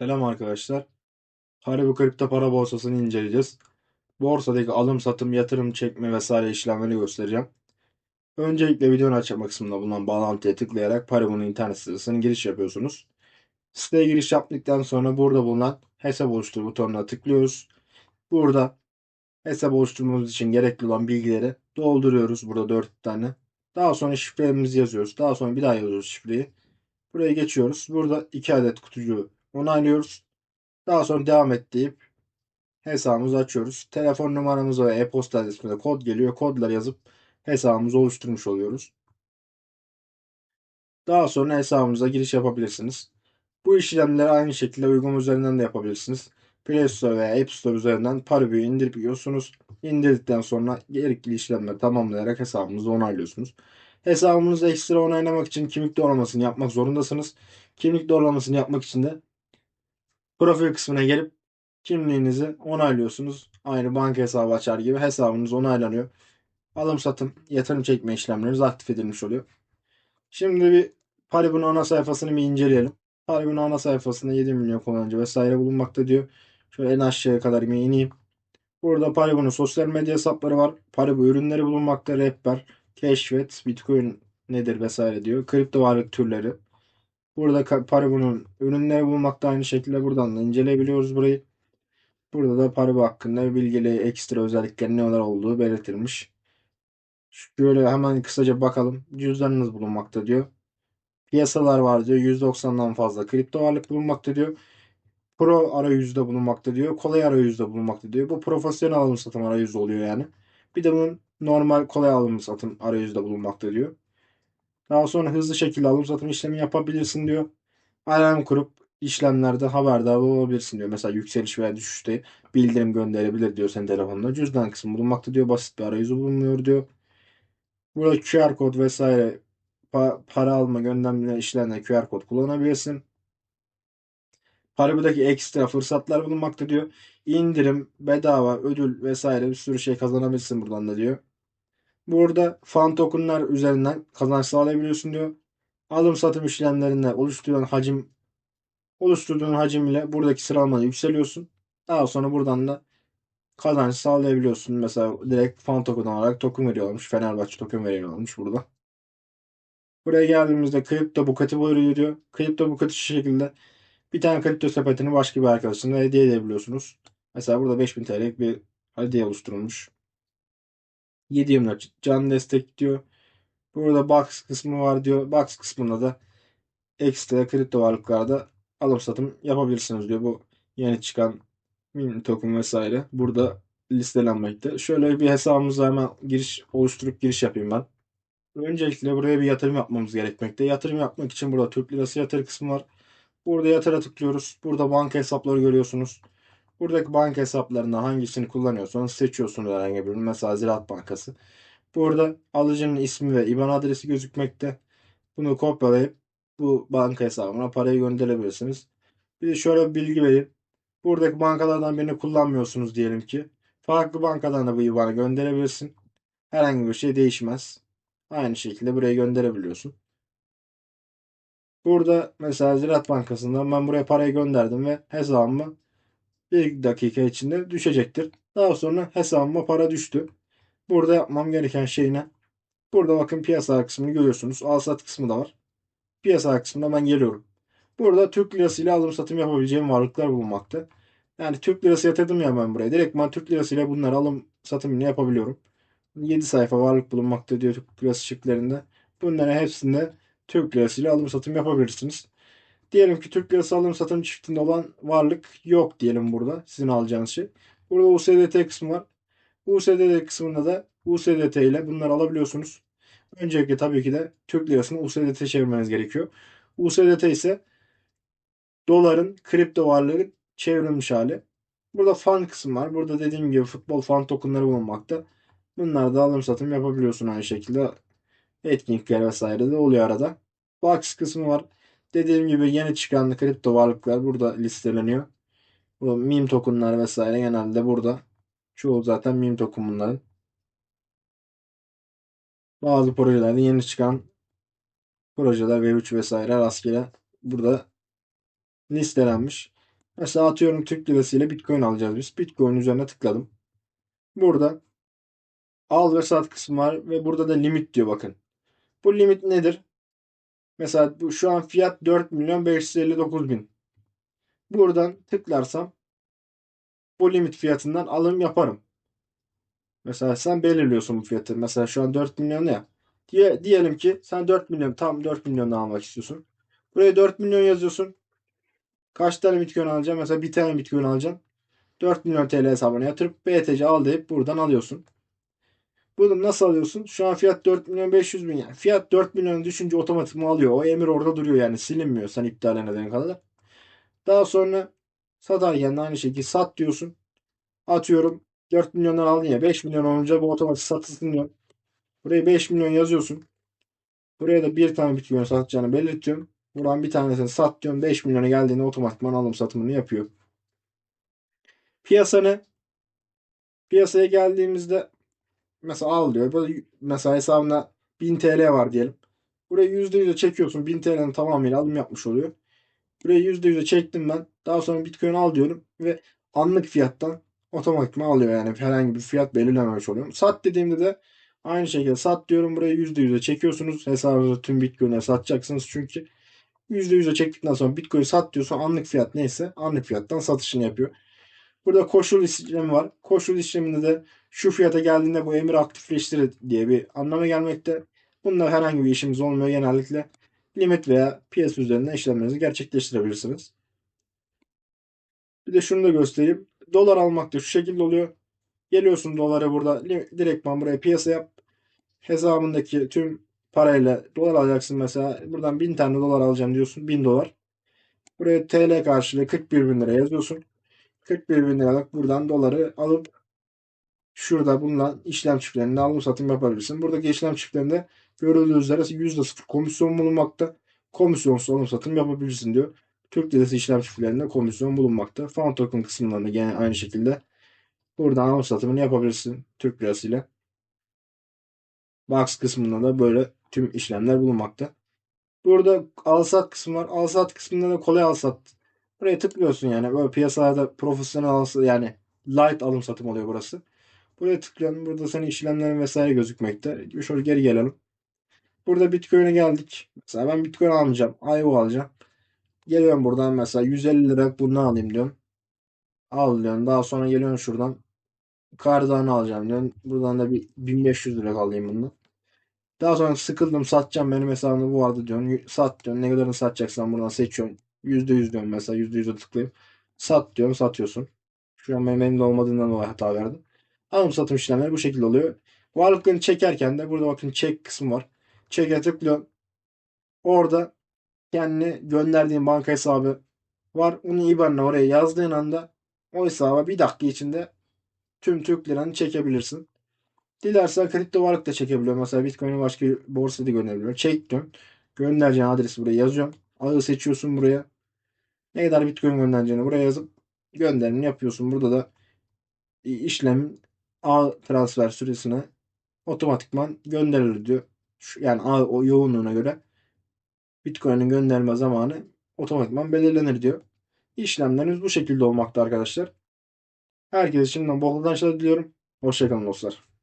Selam arkadaşlar. Haribo kripto para borsasını inceleyeceğiz. Borsadaki alım, satım, yatırım, çekme vesaire işlemleri göstereceğim. Öncelikle videonun açıklama kısmında bulunan bağlantıya tıklayarak Haribo'nun internet sitesine giriş yapıyorsunuz. Siteye giriş yaptıktan sonra burada bulunan hesap oluştur butonuna tıklıyoruz. Burada hesap oluşturmamız için gerekli olan bilgileri dolduruyoruz. Burada 4 tane. Daha sonra şifrelerimizi yazıyoruz. Daha sonra bir daha yazıyoruz şifreyi. Buraya geçiyoruz. Burada 2 adet kutucuğu onaylıyoruz. Daha sonra devam et deyip hesabımızı açıyoruz. Telefon numaramız ve e-posta adresimize kod geliyor. Kodları yazıp hesabımızı oluşturmuş oluyoruz. Daha sonra hesabımıza giriş yapabilirsiniz. Bu işlemleri aynı şekilde uygulama üzerinden de yapabilirsiniz. Play Store veya App Store üzerinden Paribu'yu indirip yiyorsunuz. İndirdikten sonra gerekli işlemleri tamamlayarak hesabınızı onaylıyorsunuz. Hesabınızı ekstra onaylamak için kimlik doğrulamasını yapmak zorundasınız. Kimlik doğrulamasını yapmak için de profil kısmına gelip kimliğinizi onaylıyorsunuz. Aynı banka hesabı açar gibi hesabınız onaylanıyor. Alım satım, yatırım çekme işlemleriniz aktif edilmiş oluyor. Şimdi bir Paribu'nun ana sayfasını bir inceleyelim. Paribu'nun ana sayfasında 7 milyon kullanıcı vesaire bulunmakta diyor. Şöyle en aşağıya kadar bir ineyim. Burada Paribu'nun sosyal medya hesapları var. Paribu ürünleri bulunmakta. Rehber, keşfet, bitcoin nedir vesaire diyor. Kripto varlık türleri. Burada Paribu'nun ürünleri bulunmakta aynı şekilde buradan da inceleyebiliyoruz burayı. Burada da Paribu hakkında bilgili ekstra özellikleri neler olduğu belirtilmiş. Şöyle hemen kısaca bakalım. Cüzdanınız bulunmakta diyor. Piyasalar var diyor. 190'dan fazla kripto varlık bulunmakta diyor. Pro arayüzde bulunmakta diyor. Kolay arayüzde bulunmakta diyor. Bu profesyonel alım satım arayüzü oluyor yani. Bir de bunun normal kolay alım satım arayüzde bulunmakta diyor. Daha sonra hızlı şekilde alım satım işlemi yapabilirsin diyor. Alarm kurup işlemlerde haberdar olabilirsin diyor. Mesela yükseliş veya düşüşte bildirim gönderebilir diyor senin telefonuna. Cüzdan kısmı bulunmakta diyor. Basit bir arayüzü bulunuyor diyor. Burada QR kod vesaire pa- para alma gönderme işlerinde QR kod kullanabilirsin. Paribu'daki ekstra fırsatlar bulunmakta diyor. İndirim, bedava, ödül vesaire bir sürü şey kazanabilirsin buradan da diyor. Burada fan tokenlar üzerinden kazanç sağlayabiliyorsun diyor. Alım satım işlemlerinde oluşturulan hacim oluşturduğun hacim ile buradaki sıralamada yükseliyorsun. Daha sonra buradan da kazanç sağlayabiliyorsun. Mesela direkt fan token olarak token veriyormuş. Fenerbahçe token veriyormuş burada. Buraya geldiğimizde kripto bukati buyuruyor diyor. Kripto bukati şu şekilde bir tane kripto sepetini başka bir arkadaşına hediye edebiliyorsunuz. Mesela burada 5000 TL'lik bir hediye oluşturulmuş. 7/24 can destek diyor. Burada box kısmı var diyor. Box kısmında da ekstra kripto varlıklarda alım satım yapabilirsiniz diyor. Bu yeni çıkan mini token vesaire burada listelenmekte. Şöyle bir hesabımıza hemen giriş oluşturup giriş yapayım ben. Öncelikle buraya bir yatırım yapmamız gerekmekte. Yatırım yapmak için burada Türk Lirası yatır kısmı var. Burada yatıra tıklıyoruz. Burada banka hesapları görüyorsunuz. Buradaki banka hesaplarından hangisini kullanıyorsanız seçiyorsunuz herhangi birini. Mesela Ziraat Bankası. Burada alıcının ismi ve IBAN adresi gözükmekte. Bunu kopyalayıp bu banka hesabına parayı gönderebilirsiniz. Bir de şöyle bir bilgi vereyim. Buradaki bankalardan birini kullanmıyorsunuz diyelim ki. Farklı bankadan da bu IBAN'ı gönderebilirsin. Herhangi bir şey değişmez. Aynı şekilde buraya gönderebiliyorsun. Burada mesela Ziraat Bankası'ndan ben buraya parayı gönderdim ve hesabıma bir dakika içinde düşecektir. Daha sonra hesabıma para düştü. Burada yapmam gereken şey ne? Burada bakın piyasa kısmını görüyorsunuz. Al sat kısmı da var. Piyasa kısmına ben geliyorum. Burada Türk lirası ile alım satım yapabileceğim varlıklar bulunmakta. Yani Türk lirası yatırdım ya ben buraya. Direkt ben Türk lirası ile bunları alım satımını yapabiliyorum. 7 sayfa varlık bulunmakta diyor Türk lirası şıklarında. Bunların hepsinde Türk lirası ile alım satım yapabilirsiniz. Diyelim ki Türk lirası alım satım çiftinde olan varlık yok diyelim burada. Sizin alacağınız şey. Burada USDT kısmı var. USDT kısmında da USDT ile bunları alabiliyorsunuz. Öncelikle tabii ki de Türk lirasını USDT çevirmeniz gerekiyor. USDT ise doların kripto varlığı çevrilmiş hali. Burada fan kısmı var. Burada dediğim gibi futbol fan tokenları bulunmakta. Bunlar da alım satım yapabiliyorsun aynı şekilde. Etkinlikler vesaire de oluyor arada. Box kısmı var. Dediğim gibi yeni çıkan kripto varlıklar burada listeleniyor. Bu meme tokenlar vesaire genelde burada. Çoğu zaten meme token bunların. Bazı projelerde yeni çıkan projeler Web3 vesaire rastgele burada listelenmiş. Mesela atıyorum Türk lirası ile Bitcoin alacağız biz. Bitcoin üzerine tıkladım. Burada al ve sat kısmı var ve burada da limit diyor bakın. Bu limit nedir? Mesela bu şu an fiyat 4 milyon 559 bin. Buradan tıklarsam bu limit fiyatından alım yaparım. Mesela sen belirliyorsun bu fiyatı. Mesela şu an 4 milyon ya. Diye, diyelim ki sen 4 milyon tam 4 milyondan almak istiyorsun. Buraya 4 milyon yazıyorsun. Kaç tane Bitcoin alacaksın? Mesela bir tane Bitcoin alacaksın. 4 milyon TL hesabına yatırıp BTC al deyip buradan alıyorsun. Bunu nasıl alıyorsun? Şu an fiyat 4 milyon 500 bin yani. Fiyat 4 milyon düşünce otomatikman alıyor. O emir orada duruyor yani silinmiyor sen iptal edene kadar. Daha sonra satarken de aynı şekilde sat diyorsun. Atıyorum 4 milyondan aldın ya 5 milyon olunca bu otomatik satılsın diyor. Buraya 5 milyon yazıyorsun. Buraya da bir tane Bitcoin satacağını belirtiyorum. Buradan bir tanesini sat diyorum. 5 milyona geldiğinde otomatikman alım satımını yapıyor. Piyasa ne? Piyasaya geldiğimizde mesela al diyor. Mesela hesabında 1000 TL var diyelim. Buraya %100'e çekiyorsun. 1000 TL'nin tamamıyla alım yapmış oluyor. Buraya %100'e çektim ben. Daha sonra Bitcoin al diyorum ve anlık fiyattan otomatikman alıyor yani herhangi bir fiyat belirlememiş oluyorum. Sat dediğimde de aynı şekilde sat diyorum buraya %100'e çekiyorsunuz. Hesabınızda tüm Bitcoin'e satacaksınız çünkü %100'e çektikten sonra Bitcoin sat diyorsun anlık fiyat neyse anlık fiyattan satışını yapıyor. Burada koşul işlemi var. Koşul işleminde de şu fiyata geldiğinde bu emir aktifleştir diye bir anlama gelmekte. Bunda herhangi bir işimiz olmuyor. Genellikle limit veya piyasa üzerinden işlemlerinizi gerçekleştirebilirsiniz. Bir de şunu da göstereyim. Dolar almak da şu şekilde oluyor. Geliyorsun dolara burada direktman buraya piyasa yap. Hesabındaki tüm parayla dolar alacaksın mesela. Buradan 1000 tane dolar alacağım diyorsun. 1000 dolar. Buraya TL karşılığı 41 bin lira yazıyorsun. 41 bin liralık buradan doları alıp şurada bulunan işlem çiftlerinde alım satım yapabilirsin. Buradaki işlem çiftlerinde görüldüğü üzere %0 komisyon bulunmakta. Komisyonsuz alım satım yapabilirsin diyor. Türk lirası işlem çiftlerinde komisyon bulunmakta. Found token kısımlarında gene aynı şekilde buradan alım satımını yapabilirsin Türk lirası ile. Box kısmında da böyle tüm işlemler bulunmakta. Burada al sat kısmı var. Al sat kısmında da kolay al sat. Buraya tıklıyorsun yani. Böyle piyasada profesyonel yani light alım satım oluyor burası. Buraya tıklıyorum. Burada senin işlemlerin vesaire gözükmekte. Şöyle geri gelelim. Burada Bitcoin'e geldik. Mesela ben Bitcoin almayacağım. IO alacağım. Geliyorum buradan mesela 150 lira bunu alayım diyorum. Al diyorum. Daha sonra geliyorum şuradan. Cardano alacağım diyorum. Buradan da bir 1500 lira alayım bundan. Daha sonra sıkıldım satacağım benim hesabımda bu vardı diyorsun. Sat diyorsun. Ne kadarını satacaksan buradan seçiyorsun. %100 diyorum mesela. %100'e tıklayıp sat diyorum satıyorsun. Şu an benim elimde olmadığından dolayı hata verdi. Alım satım işlemleri bu şekilde oluyor. Varlıklarını çekerken de burada bakın çek kısmı var. Çeke tıklıyorum. Orada kendini gönderdiğin banka hesabı var. Onun IBAN'ını oraya yazdığın anda o hesaba bir dakika içinde tüm Türk liranı çekebilirsin. Dilersen kripto varlık da çekebiliyor. Mesela Bitcoin'i başka bir borsada gönderebiliyor. Çek diyorum. Göndereceğin adresi buraya yazıyorum. Ağı seçiyorsun buraya. Ne kadar Bitcoin göndereceğini buraya yazıp gönderimini yapıyorsun. Burada da işlemin ağ transfer süresine otomatikman gönderilir diyor. Yani ağ o yoğunluğuna göre Bitcoin'in gönderme zamanı otomatikman belirlenir diyor. İşlemleriniz bu şekilde olmakta arkadaşlar. Herkese şimdiden bol kazançlar diliyorum. Hoşçakalın dostlar.